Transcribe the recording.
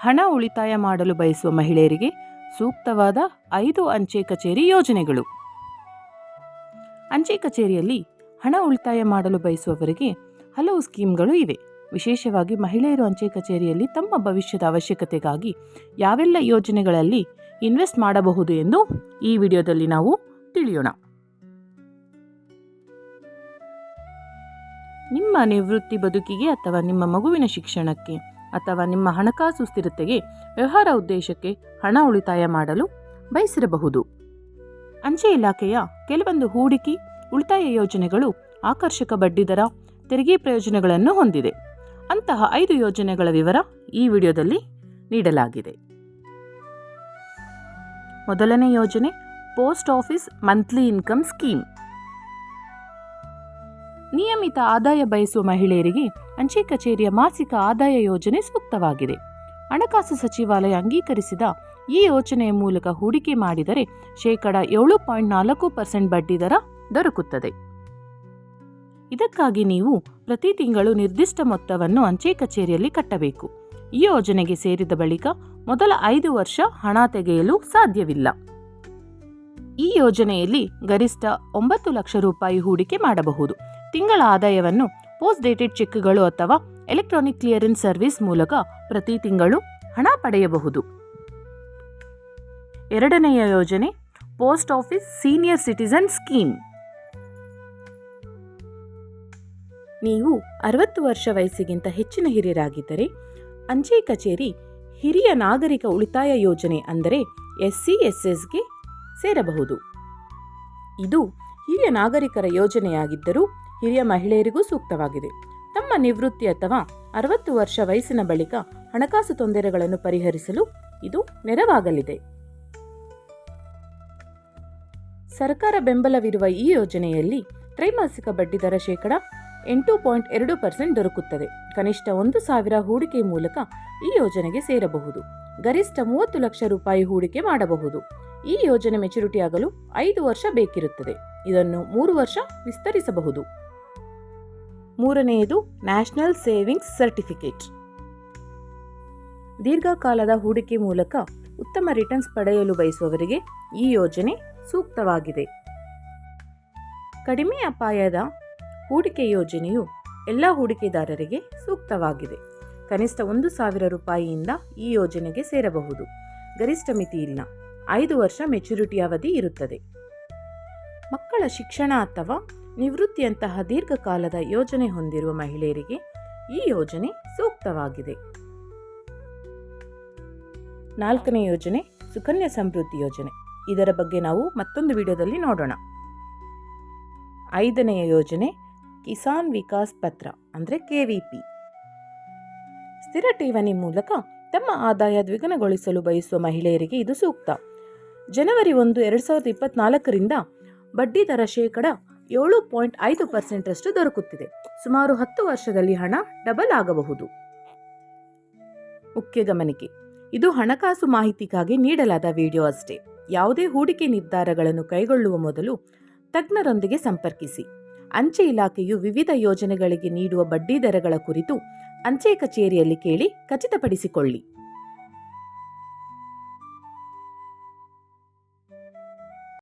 ಹಣ ಉಳಿತಾಯ ಮಾಡಲು ಬಯಸುವ ಮಹಿಳೆಯರಿಗೆ ಸೂಕ್ತವಾದ ಐದು ಅಂಚೆ ಕಚೇರಿ ಯೋಜನೆಗಳು. ಅಂಚೆ ಕಚೇರಿಯಲ್ಲಿ ಹಣ ಉಳಿತಾಯ ಮಾಡಲು ಬಯಸುವವರಿಗೆ ಹಲವು ಸ್ಕೀಮ್ಗಳು ಇವೆ. ವಿಶೇಷವಾಗಿ ಮಹಿಳೆಯರು ಅಂಚೆ ಕಚೇರಿಯಲ್ಲಿ ತಮ್ಮ ಭವಿಷ್ಯದ ಅವಶ್ಯಕತೆಗಾಗಿ ಯಾವೆಲ್ಲ ಯೋಜನೆಗಳಲ್ಲಿ ಇನ್ವೆಸ್ಟ್ ಮಾಡಬಹುದು ಎಂದು ಈ ವಿಡಿಯೋದಲ್ಲಿ ನಾವು ತಿಳಿಯೋಣ. ನಿಮ್ಮ ನಿವೃತ್ತಿ ಬದುಕಿಗೆ ಅಥವಾ ನಿಮ್ಮ ಮಗುವಿನ ಶಿಕ್ಷಣಕ್ಕೆ ಅಥವಾ ನಿಮ್ಮ ಹಣಕಾಸು ಸ್ಥಿರತೆಗೆ ವ್ಯವಹಾರ ಉದ್ದೇಶಕ್ಕೆ ಹಣ ಉಳಿತಾಯ ಮಾಡಲು ಬಯಸಿರಬಹುದು. ಅಂಚೆ ಇಲಾಖೆಯ ಕೆಲವೊಂದು ಹೂಡಿಕೆ, ಉಳಿತಾಯ ಯೋಜನೆಗಳು ಆಕರ್ಷಕ ಬಡ್ಡಿದರ ತೆರಿಗೆ ಪ್ರಯೋಜನಗಳನ್ನು ಹೊಂದಿದೆ. ಅಂತಹ ಐದು ಯೋಜನೆಗಳ ವಿವರ ಈ ವಿಡಿಯೋದಲ್ಲಿ ನೀಡಲಾಗಿದೆ. ಮೊದಲನೇ ಯೋಜನೆ, post office monthly income scheme. ನಿಯಮಿತ ಆದಾಯ ಬಯಸುವ ಮಹಿಳೆಯರಿಗೆ ಅಂಚೆ ಕಚೇರಿಯ ಮಾಸಿಕ ಆದಾಯ ಯೋಜನೆ ಸೂಕ್ತವಾಗಿದೆ. ಹಣಕಾಸು ಸಚಿವಾಲಯ ಅಂಗೀಕರಿಸಿದ ಈ ಯೋಜನೆಯ ಮೂಲಕ ಹೂಡಿಕೆ ಮಾಡಿದರೆ ಶೇಕಡ ಏಳು ಪಾಯಿಂಟ್ ನಾಲ್ಕು ಪರ್ಸೆಂಟ್ ಬಡ್ಡಿದರ ದೊರಕುತ್ತದೆ. ಇದಕ್ಕಾಗಿ ನೀವು ಪ್ರತಿ ತಿಂಗಳು ನಿರ್ದಿಷ್ಟ ಮೊತ್ತವನ್ನು ಅಂಚೆ ಕಚೇರಿಯಲ್ಲಿ ಕಟ್ಟಬೇಕು. ಈ ಯೋಜನೆಗೆ ಸೇರಿದ ಬಳಿಕ ಮೊದಲ ಐದು ವರ್ಷ ಹಣ ತೆಗೆಯಲು ಸಾಧ್ಯವಿಲ್ಲ. ಈ ಯೋಜನೆಯಲ್ಲಿ ಗರಿಷ್ಠ ಒಂಬತ್ತು ಲಕ್ಷ ರೂಪಾಯಿ ಹೂಡಿಕೆ ಮಾಡಬಹುದು. ತಿಂಗಳ ಆದಾಯವನ್ನು ಪೋಸ್ಟ್ ಡೇಟೆಡ್ ಚೆಕ್ಗಳು ಅಥವಾ ಎಲೆಕ್ಟ್ರಾನಿಕ್ ಕ್ಲಿಯರೆನ್ಸ್ ಸರ್ವಿಸ್ ಮೂಲಕ ಪ್ರತಿ ತಿಂಗಳು ಹಣ ಪಡೆಯಬಹುದು. ಎರಡನೆಯ ಯೋಜನೆ, post office senior citizen scheme. ನೀವು ಅರವತ್ತು ವರ್ಷ ವಯಸ್ಸಿಗಿಂತ ಹೆಚ್ಚಿನ ಹಿರಿಯರಾಗಿದ್ದರೆ, ಅಂಚೆ ಕಚೇರಿ ಹಿರಿಯ ನಾಗರಿಕ ಉಳಿತಾಯ ಯೋಜನೆ ಅಂದರೆ ಎಸ್ಸಿ ಎಸ್ಎಸ್ಗೆ ಸೇರಬಹುದು. ಇದು ಹಿರಿಯ ನಾಗರಿಕರ ಯೋಜನೆಯಾಗಿದ್ದರೂ ಹಿರಿಯ ಮಹಿಳೆಯರಿಗೂ ಸೂಕ್ತವಾಗಿದೆ. ತಮ್ಮ ನಿವೃತ್ತಿ ಅಥವಾ ಅರವತ್ತು ವರ್ಷ ವಯಸ್ಸಿನ ಬಳಿಕ ಹಣಕಾಸು ತೊಂದರೆಗಳನ್ನು ಪರಿಹರಿಸಲು ಇದು ನೆರವಾಗಲಿದೆ. ಸರ್ಕಾರ ಬೆಂಬಲವಿರುವ ಈ ಯೋಜನೆಯಲ್ಲಿ ತ್ರೈಮಾಸಿಕ ಬಡ್ಡಿದರ ಶೇಕಡ ಎಂಟು ಪಾಯಿಂಟ್ ಎರಡು ಪರ್ಸೆಂಟ್ ದೊರಕುತ್ತದೆ. ಕನಿಷ್ಠ ಒಂದು ಸಾವಿರ ಹೂಡಿಕೆ ಮೂಲಕ ಈ ಯೋಜನೆಗೆ ಸೇರಬಹುದು. ಗರಿಷ್ಠ ಮೂವತ್ತು ಲಕ್ಷ ರೂಪಾಯಿ ಹೂಡಿಕೆ ಮಾಡಬಹುದು. ಈ ಯೋಜನೆ ಮೆಚುರಿಟಿ ಆಗಲು ಐದು ವರ್ಷ ಬೇಕಿರುತ್ತದೆ. ಇದನ್ನು ಮೂರು ವರ್ಷ ವಿಸ್ತರಿಸಬಹುದು. ಮೂರನೆಯದು ನ್ಯಾಷನಲ್ ಸೇವಿಂಗ್ಸ್ ಸರ್ಟಿಫಿಕೇಟ್. ದೀರ್ಘಕಾಲದ ಹೂಡಿಕೆ ಮೂಲಕ ಉತ್ತಮ ರಿಟರ್ನ್ಸ್ ಪಡೆಯಲು ಬಯಸುವವರಿಗೆ ಈ ಯೋಜನೆ ಸೂಕ್ತವಾಗಿದೆ. ಕಡಿಮೆ ಅಪಾಯದ ಹೂಡಿಕೆ ಯೋಜನೆಯು ಎಲ್ಲ ಹೂಡಿಕೆದಾರರಿಗೆ ಸೂಕ್ತವಾಗಿದೆ. ಕನಿಷ್ಠ ಒಂದು ಸಾವಿರ ರೂಪಾಯಿಯಿಂದ ಈ ಯೋಜನೆಗೆ ಸೇರಬಹುದು. ಗರಿಷ್ಠ ಮಿತಿ ಇಲ್ಲ. ಐದು ವರ್ಷ ಮೆಚುರಿಟಿ ಅವಧಿ ಇರುತ್ತದೆ. ಮಕ್ಕಳ ಶಿಕ್ಷಣ ಅಥವಾ ನಿವೃತ್ತಿಯಂತಹ ದೀರ್ಘಕಾಲದ ಯೋಜನೆ ಹೊಂದಿರುವ ಮಹಿಳೆಯರಿಗೆ ಈ ಯೋಜನೆ ಸೂಕ್ತವಾಗಿದೆ. ನಾಲ್ಕನೇ ಯೋಜನೆ ಸುಕನ್ಯಾ ಸಮೃದ್ಧಿ ಯೋಜನೆ. ಇದರ ಬಗ್ಗೆ ನಾವು ಮತ್ತೊಂದು ವಿಡಿಯೋದಲ್ಲಿ ನೋಡೋಣ. ಐದನೆಯ ಯೋಜನೆ ಕಿಸಾನ್ ವಿಕಾಸ್ ಪತ್ರ, ಅಂದರೆ ಕೆವಿಪಿ ಸ್ಥಿರ ಠೇವಣಿ ಮೂಲಕ ತಮ್ಮ ಆದಾಯ ದ್ವಿಗುಣಗೊಳಿಸಲು ಬಯಸುವ ಮಹಿಳೆಯರಿಗೆ ಇದು ಸೂಕ್ತ. ಜನವರಿ ಒಂದು, ಎರಡು ಸಾವಿರದ ಇಪ್ಪತ್ನಾಲ್ಕರಿಂದ ಬಡ್ಡಿದರ ಶೇಕಡ ಏಳು ಪಾಯಿಂಟ್ ಐದು ಪರ್ಸೆಂಟರಷ್ಟು ದೊರಕುತ್ತಿದೆ. ಸುಮಾರು ಹತ್ತು ವರ್ಷದಲ್ಲಿ ಹಣ ಡಬಲ್ ಆಗಬಹುದು. ಮುಖ್ಯ ಗಮನಿಕೆ. ಇದು ಹಣಕಾಸು ಮಾಹಿತಿಗಾಗಿ ನೀಡಲಾದ ವಿಡಿಯೋ ಅಷ್ಟೇ. ಯಾವುದೇ ಹೂಡಿಕೆ ನಿರ್ಧಾರಗಳನ್ನು ಕೈಗೊಳ್ಳುವ ಮೊದಲು ತಜ್ಞರೊಂದಿಗೆ ಸಂಪರ್ಕಿಸಿ. ಅಂಚೆ ಇಲಾಖೆಯು ವಿವಿಧ ಯೋಜನೆಗಳಿಗೆ ನೀಡುವ ಬಡ್ಡಿ ದರಗಳ ಕುರಿತು ಅಂಚೆ ಕಚೇರಿಯಲ್ಲಿ ಕೇಳಿ ಖಚಿತಪಡಿಸಿಕೊಳ್ಳಿ.